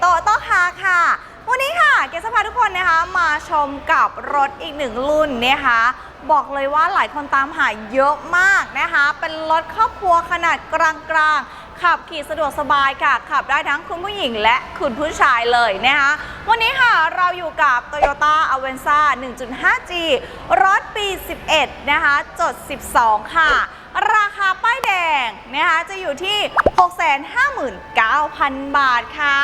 โตโต้คาร์ค่ะ วันนี้ค่ะเกศพาทุกคนนะคะมาชมกับรถอีกหนึ่งรุ่นนะคะ บอกเลยว่าหลายคนตามหาเยอะมากนะคะ เป็นรถครอบครัวขนาดกลาง ขับขี่สะดวกสบายค่ะ ขับได้ทั้งคุณผู้หญิงและคุณผู้ชายเลยนะคะวันนี้ค่ะเราอยู่กับ Toyota Avanza 1.5G รถปี 11 นะคะจด 12 ค่ะ ราคาป้ายแดงนะคะจะอยู่ที่ 659,000 บาทค่ะ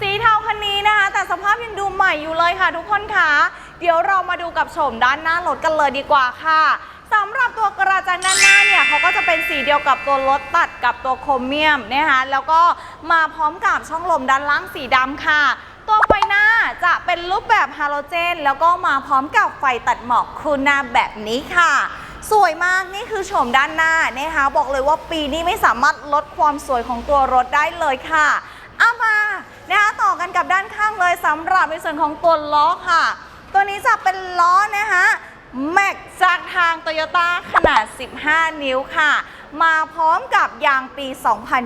สีเทาคันนี้นะคะ แต่สภาพยังดูใหม่อยู่เลยค่ะทุกคนค่ะ เดี๋ยวเรามาดูกับโฉมด้านหน้ารถกันเลยดีกว่าค่ะสำหรับตัวกระจังด้านหน้าเนี่ย เขาก็จะเป็นสีเดียวกับตัวรถตัดกับตัวโครเมียมนะคะแล้วก็มาพร้อมกับช่องลมด้านล่างสีดำค่ะ ตัวไฟหน้าจะเป็นรูปแบบฮาโลเจน แล้วก็มาพร้อมกับไฟตัดหมอกคูหน้าแบบนี้ค่ะสวยมากนี่คือโฉมด้านหน้านะคะบอกเลยว่าปีนี้ไม่สามารถลดความสวยของตัวรถได้เลยค่ะเอามานะคะต่อกันกับด้านข้างเลยสำหรับในส่วนของตัวล้อค่ะ ตัวนี้จะเป็นล้อนะคะ แม็กจากทางโตโยต้าขนาด 15 นิ้วค่ะ มาพร้อมกับยางปี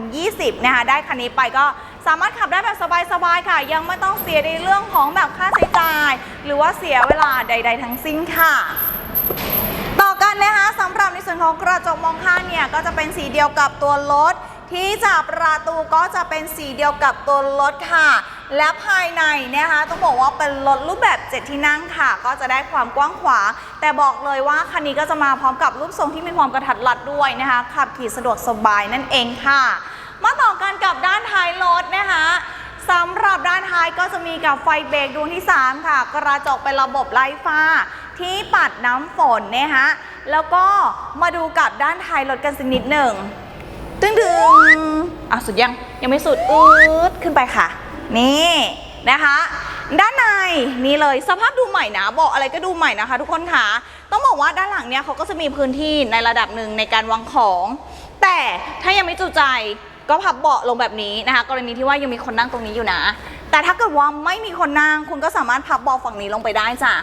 2020 นะคะ ได้คันนี้ไปก็สามารถขับได้แบบสบายๆ ค่ะ ยังไม่ต้องเสียในเรื่องของแบบค่าใช้จ่าย หรือว่าเสียเวลาใด ๆ ทั้งสิ้นค่ะต่อกันนะคะสำหรับในส่วนของกระจกมองข้างเนี่ย ก็จะเป็นสีเดียวกับตัวรถ ที่จับประตูก็จะเป็นสีเดียวกับตัวรถค่ะ และภายในนะคะต้องบอกว่าเป็นรถรูปแบบ 7 ที่นั่งค่ะ ก็จะได้ความกว้างขวาง แต่บอกเลยว่าคันนี้ก็จะมาพร้อมกับรูปทรงที่มีความกระทัดรัดด้วยนะคะ ขับขี่สะดวกสบายนั่นเองค่ะ มาต่อกันกับด้านท้ายรถนะคะสำหรับด้านท้ายก็จะมีกับไฟเบรกดวงที่ 3 ค่ะ กระจกเป็นระบบไร้ฟ้า ที่ปัดน้ำฝนนะคะแล้วก็มาดูกับด้านท้ายรถกันสักนิดหนึ่ง ตึงดึงอะสุดยังยังไม่สุดอืดขึ้นไปค่ะ นี่นะคะ ด้านในนี่เลยสภาพดูใหม่นะเบอกอะไรก็ดูใหม่นะคะ ทุกคนค่ะต้องบอกว่าด้านหลังเนี่ยเขาก็จะมีพื้นที่ในระดับหนึ่งในการวางของ แต่ถ้ายังไม่จุใจก็พับเบาะลงแบบนี้นะคะ กรณีที่ว่ายังมีคนนั่งตรงนี้อยู่นะ แต่ถ้าเกิดว่าไม่มีคนนั่งคุณก็สามารถพับเบาะฝั่งนี้ลงไปได้จ้ะ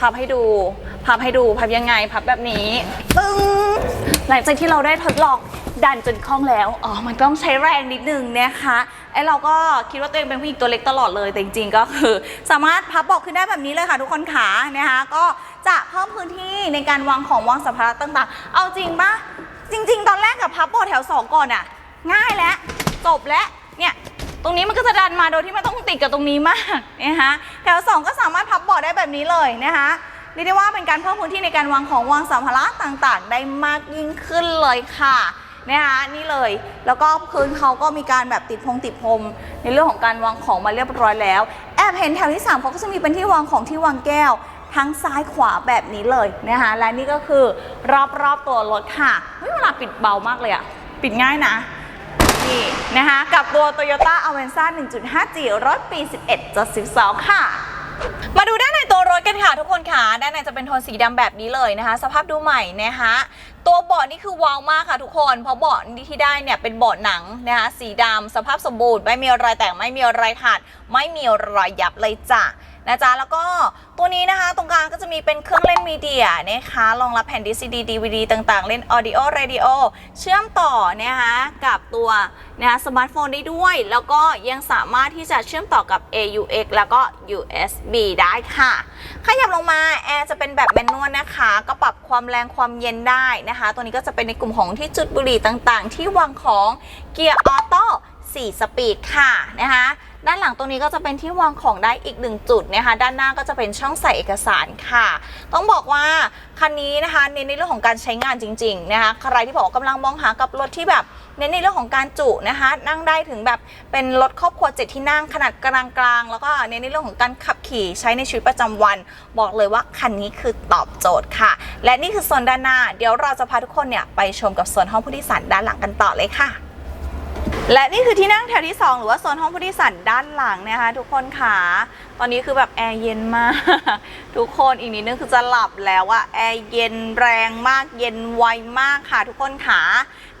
พับให้ดู พับให้ดู พับยังไง พับแบบนี้ ตึงหลังจากที่เราได้ทดลอง ดันจนคล่องแล้ว อ๋อ มันต้องใช้แรงนิดนึงนะคะไอเราก็คิดว่าตัวเองเป็นผู้หญิงตัวเล็กตลอดเลย แต่จริงๆ ก็คือ สามารถพับเบอกขึ้นได้แบบนี้เลยค่ะทุกคนขา นะคะ ก็จะเพิ่มพื้นที่ในการวางของวางสัมภาระต่างๆ เอาจริงปะจริง ๆ ตอนแรกกับพับเบาะแถวสองก่อนอะง่ายแล้ว จบแล้ว เนี่ย ตรงนี้มันก็จะดันมาโดยที่ไม่ต้องติดกับตรงนี้มากนะคะแถว 2 ก็สามารถพับเบาะได้แบบนี้เลยนะคะเรียกได้ว่าเป็นการเพิ่มพื้นที่ในการวางของวางสัมภาระต่างๆ ได้มากยิ่งขึ้นเลยค่ะ นะคะนี่เลย แล้วก็พื้นเขาก็มีการแบบติดพงติดพรมในเรื่องของการวางของมาเรียบร้อยแล้ว แอบเห็นแถวที่3เขาก็จะมีเป็นที่วางของที่วางแก้ว ทั้งซ้ายขวาแบบนี้เลยนะคะและนี่ก็คือรอบๆตัวรถค่ะเฮ้ยเวลาปิดเบามากเลยอะปิดง่ายนะนี่นะคะกับตัว Toyota Avanza 1.5G รถปี 11.12 ค่ะ มาดูด้านในตัวรถกันค่ะทุกคนค่ะ ด้านในจะเป็นโทนสีดำแบบนี้เลยนะคะ สภาพดูใหม่นะคะตัวเบาะนี่คือว้าวมากค่ะทุกคน เพราะเบาะที่ได้เนี่ยเป็นเบาะหนังนะคะสีดำสภาพสมบูรณ์ไม่มีรอยแตกไม่มีรอยขาด ไม่มีรอยยับเลยจ้ะ นะจ๊ะแล้วก็ตัวนี้นะคะ ตรงกลางก็จะมีเป็นเครื่องเล่นมีเดียนะคะรองรับแผ่น DCD DVD ต่างๆ เล่น Audio Radio เชื่อมต่อนะคะกับตัวนะคะสมาร์ทโฟนได้ด้วย แล้วก็ยังสามารถที่จะเชื่อมต่อกับ AUX แล้วก็ USB ได้ค่ะ ขยับลงมาแอร์จะเป็นแบบแมนนวลนะคะ ก็ปรับความแรงความเย็นได้นะคะ ตัวนี้ก็จะเป็นในกลุ่มของที่จุดบุหรี่ต่างๆ ที่วางของเกียร์ออโต้ 4 สปีดค่ะนะคะด้านหลังตรงนี้ก็จะเป็นที่วางของได้อีกหนึ่งจุดนะคะ ด้านหน้าก็จะเป็นช่องใส่เอกสารค่ะ ต้องบอกว่าคันนี้นะคะเน้นในเรื่องของการใช้งานจริงๆนะคะ ใครที่บอกว่ากำลังมองหากับรถที่แบบเน้นในเรื่องของการจุนะคะ นั่งได้ถึงแบบเป็นรถครอบครัวเจ็ดที่นั่งขนาดกลางๆแล้วก็เน้นในเรื่องของการขับขี่ใช้ในชีวิตประจำวัน บอกเลยว่าคันนี้คือตอบโจทย์ค่ะ และนี่คือโซนด้านหน้า เดี๋ยวเราจะพาทุกคนเนี่ยไปชมกับโซนห้องผู้โดยสารด้านหลังกันต่อเลยค่ะ และนี่คือที่นั่งแถวที่ 2 หรือว่าโซนห้องผู้โดยสารด้านหลังนะคะทุกคนค่ะตอนนี้คือแบบแอร์เย็นมาก ทุกคนอีกนิดนึงคือจะหลับแล้วอะแอร์เย็นแรงมากเย็นไวมากค่ะ ทุกคนค่ะ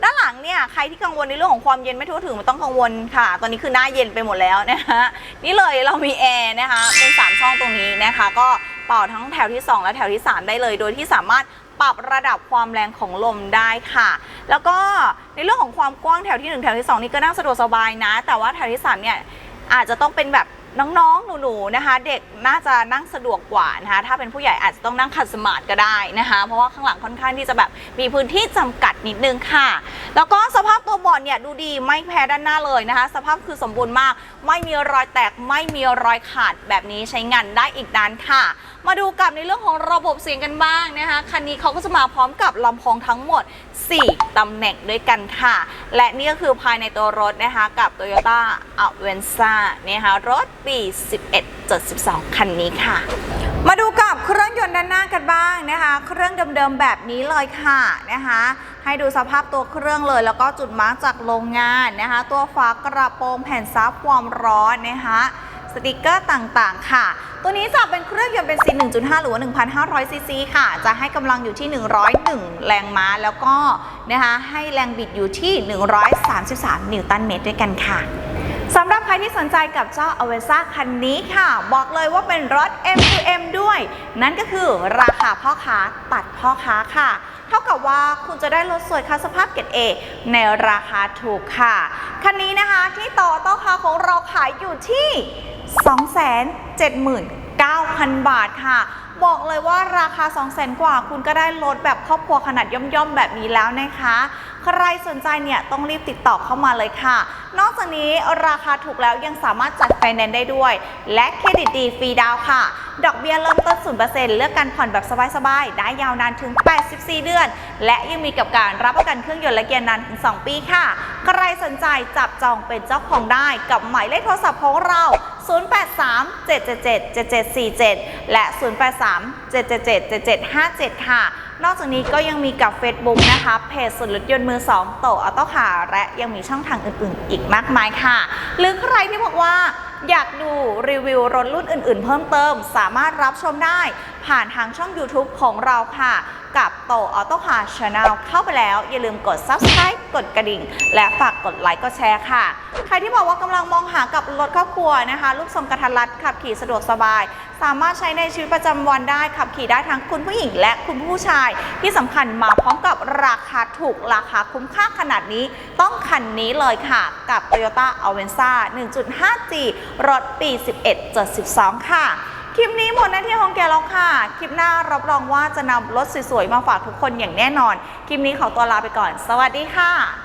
ด้านหลังเนี่ยใครที่กังวลในเรื่องของความเย็นไม่ทั่วถึงไม่ต้องกังวลค่ะ ตอนนี้คือหน้าเย็นไปหมดแล้วนะคะนี่เลยเรามีแอร์นะคะเป็นสามช่องตรงนี้นะคะ ก็เป่าทั้งแถวที่ 2 และแถวที่ 3 ได้เลย โดยที่สามารถ ปรับระดับความแรงของลมได้ค่ะ แล้วก็ในเรื่องของความกว้างแถวที่ 1 แถวที่ 2 นี่ก็นั่งสะดวกสบายนะ แต่ว่าแถวที่ 3 เนี่ยอาจจะต้องเป็นแบบน้องๆ หนูๆ นะคะ เด็กน่าจะนั่งสะดวกกว่านะคะ ถ้าเป็นผู้ใหญ่อาจจะต้องนั่งขัดสมาธิก็ได้นะคะ เพราะว่าข้างหลังค่อนข้างที่จะแบบมีพื้นที่จำกัดนิดนึงค่ะ แล้วก็สภาพตัวเบอดเนี่ยดูดีไม่แพ้ด้านหน้าเลยนะคะ สภาพคือสมบูรณ์มาก ไม่มีรอยแตก ไม่มีรอยขาดแบบนี้ใช้งานได้อีกนานค่ะ มาดูกับในเรื่องของระบบเสียงกันบ้างนะคะ คันนี้เขาก็จะมาพร้อมกับลำโพงทั้งหมด 4 ตำแหน่งด้วยกันค่ะ และนี่ก็คือภายในตัวรถนะคะ กับ Toyota a v e n z a นะคะรถปี 11.12คันนี้ค่ะ มาดูกับเครื่องยนต์ด้านหน้ากันบ้างนะคะ เครื่องเดิมๆแบบนี้เลยค่ะนะคะให้ดูสภาพตัวเครื่องเลย แล้วก็จุดมาร์กจากโรงงานนะคะ ตัวฝากระโปรงแผ่นซับความร้อนนะคะ สติกเกอร์ต่างๆ ค่ะ ตัวนี้จะเป็นเครื่องยนต์เบนซิน 1.5 หรือว่า 1,500 ซีซีค่ะ จะให้กำลังอยู่ที่ 101 แรงม้า แล้วก็นะคะให้แรงบิดอยู่ที่ 133 นิวตันเมตรด้วยกันค่ะสำหรับใครที่สนใจกับเจ้า a v e n z a คันนี้ค่ะ บอกเลยว่าเป็นรถ M2M ด้วย นั่นก็คือราคาพ่อค้าตัดพ่อค้าค่ะ เท่ากับว่าคุณจะได้รถสวยค่าสภาพเกรด A ในราคาถูกค่ะ คันนี้นะคะที่ต่อต้อคาของเราขายอยู่ที่ 279,000 บาทค่ะ บอกเลยว่าราคา 200,000 กว่า คุณก็ได้รถแบบครอบครัวขนาดย่อมๆ แบบนี้แล้วนะคะ ใครสนใจเนี่ยต้องรีบติดต่อเข้ามาเลยค่ะ นอกจากนี้ราคาถูกแล้วยังสามารถจัดไฟแนนซ์ได้ด้วย และเครดิตดีฟรีดาวค่ะ ดอกเบี้ยเริ่มต้น 0%เลือกการผ่อนแบบสบายๆ ได้ยาวนานถึง 84 เดือน และยังมีกับการรับประกันเครื่องยนต์และเกียร์นานถึง 2 ปีค่ะ ใครสนใจจับจองเป็นเจ้าของได้กับหมายเลขโทรศัพท์ของเรา 083-777-7747 และ 083-777-7757 ค่ะ นอกจากนี้ก็ยังมีกับ Facebook นะคะ เพจสุดรถยนต์มือ 2 โตออโต้คาร์และยังมีช่องทางอื่นๆ อีกมากมายค่ะ หรือใครที่บอกว่าอยากดูรีวิวรถรุ่นอื่นๆ เพิ่มเติม สามารถรับชมได้ ผ่านทางช่อง YouTube ของเราค่ะ กับโตออโต้คาร์ชาแนลเข้าไปแล้ว อย่าลืมกด Subscribe กดกระดิ่ง และฝากกดไลค์กดแชร์ค่ะ ใครที่บอกว่ากำลังมองหากับรถครอบครัวนะคะรูปทรงกระทัดรัดขับขี่สะดวกสบาย สามารถใช้ในชีวิตประจำวันได้ขับขี่ได้ทั้งคุณผู้หญิงและคุณผู้ชาย ที่สำคัญมาพร้อมกับราคาถูกราคาคุ้มค่าขนาดนี้ ต้องคันนี้เลยค่ะ กับ Toyota a v e n z a 1.5G รถปี 11.12ค่ะ คลิปนี้หมดหน้าที่ของแกแล้วค่ะ คลิปหน้ารับรองว่าจะนำรถสวยๆ มาฝากทุกคนอย่างแน่นอน คลิปนี้ขอตัวลาไปก่อน สวัสดีค่ะ